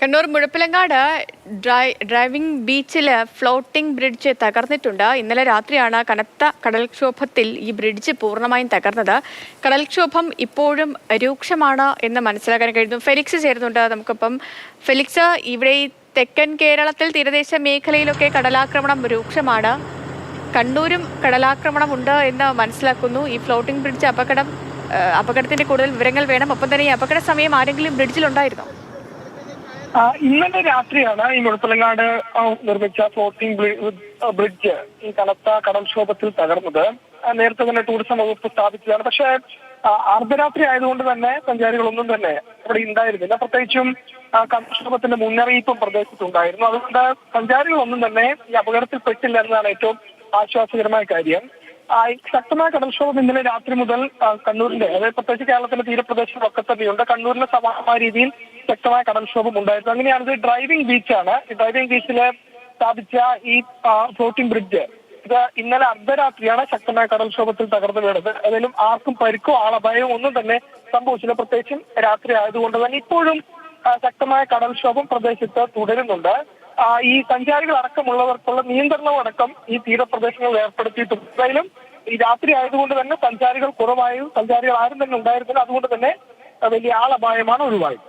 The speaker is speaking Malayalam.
കണ്ണൂർ മുഴപ്പിലങ്ങാട് ഡ്രൈ ഡ്രൈവിംഗ് ബീച്ചിൽ ഫ്ലോട്ടിംഗ് ബ്രിഡ്ജ് തകർന്നിട്ടുണ്ട്. ഇന്നലെ രാത്രിയാണ് കനത്ത കടൽക്ഷോഭത്തിൽ ഈ ബ്രിഡ്ജ് പൂർണമായും തകർന്നത്. കടൽക്ഷോഭം ഇപ്പോഴും രൂക്ഷമാണ് എന്ന് മനസ്സിലാക്കാൻ കഴിയുന്നു. ഫെലിക്സ് ചേരുന്നുണ്ട് നമുക്കിപ്പം. ഫെലിക്സ് ഇവിടെ ഈ തെക്കൻ കേരളത്തിൽ തീരദേശ മേഖലയിലൊക്കെ കടലാക്രമണം രൂക്ഷമാണ്. കണ്ണൂരും കടലാക്രമണം ഉണ്ട് എന്ന് മനസ്സിലാക്കുന്നു. ഈ ഫ്ലോട്ടിംഗ് ബ്രിഡ്ജ് അപകടം അപകടത്തിന്റെ കൂടുതൽ വിവരങ്ങൾ വേണം. ഒപ്പം തന്നെ ഈ അപകട സമയം ആരെങ്കിലും ബ്രിഡ്ജിലുണ്ടായിരുന്നോ? ഇന്നലെ രാത്രിയാണ് ഈ മുഴപ്പിലങ്ങാട് നിർമ്മിച്ച ഫ്ലോട്ടിംഗ് ബ്രിഡ്ജ് ഈ കനത്ത കടൽക്ഷോഭത്തിൽ തകർന്നത്. നേരത്തെ തന്നെ ടൂറിസം വകുപ്പ് സ്ഥാപിച്ചതാണ്. പക്ഷേ അർദ്ധരാത്രി ആയതുകൊണ്ട് തന്നെ സഞ്ചാരികളൊന്നും തന്നെ അവിടെ ഉണ്ടായിരുന്നില്ല. പ്രത്യേകിച്ചും കടൽക്ഷോഭത്തിന്റെ മുന്നറിയിപ്പും പ്രദേശത്തുണ്ടായിരുന്നു. അതുകൊണ്ട് സഞ്ചാരികളൊന്നും തന്നെ ഈ അപകടത്തിൽ പെട്ടില്ല എന്നതാണ് ഏറ്റവും ആശ്വാസകരമായ കാര്യം. ശക്തമായ കടൽക്ഷോഭം ഇന്നലെ രാത്രി മുതൽ കണ്ണൂരിന്റെ അതായത് പ്രത്യേകിച്ച് കേരളത്തിന്റെ തീരപ്രദേശങ്ങളൊക്കെ തന്നെയുണ്ട്. കണ്ണൂരിലെ സമാനമായ രീതിയിൽ ശക്തമായ കടൽക്ഷോഭം ഉണ്ടായിരുന്നു. അങ്ങനെയാണ് ഇത് ഡ്രൈവിംഗ് ബീച്ചാണ് ഡ്രൈവിംഗ് ബീച്ചിൽ സ്ഥാപിച്ച ഈ ഫ്ലോട്ടിംഗ് ബ്രിഡ്ജ് ഇത് ഇന്നലെ അർദ്ധരാത്രിയാണ് ശക്തമായ കടൽക്ഷോഭത്തിൽ തകർന്നു വീണത്. ഏതായാലും ആർക്കും പരിക്കോ ആളപായോ ഒന്നും തന്നെ സംഭവിച്ചില്ല. പ്രത്യേകിച്ചും രാത്രി ആയതുകൊണ്ട് തന്നെ ഇപ്പോഴും ശക്തമായ കടൽക്ഷോഭം പ്രദേശത്ത് തുടരുന്നുണ്ട്. ഈ സഞ്ചാരികൾ അടക്കമുള്ളവർക്കുള്ള നിയന്ത്രണവും അടക്കം ഈ തീരപ്രദേശങ്ങളിൽ ഏർപ്പെടുത്തിയിട്ടുണ്ട്. എന്തായാലും ഈ രാത്രി ആയതുകൊണ്ട് തന്നെ സഞ്ചാരികൾ കുറവായും. സഞ്ചാരികൾ ആരും തന്നെ ഉണ്ടായിരുന്നില്ല. അതുകൊണ്ട് തന്നെ വലിയ ആളപായമാണ് ഒഴിവായത്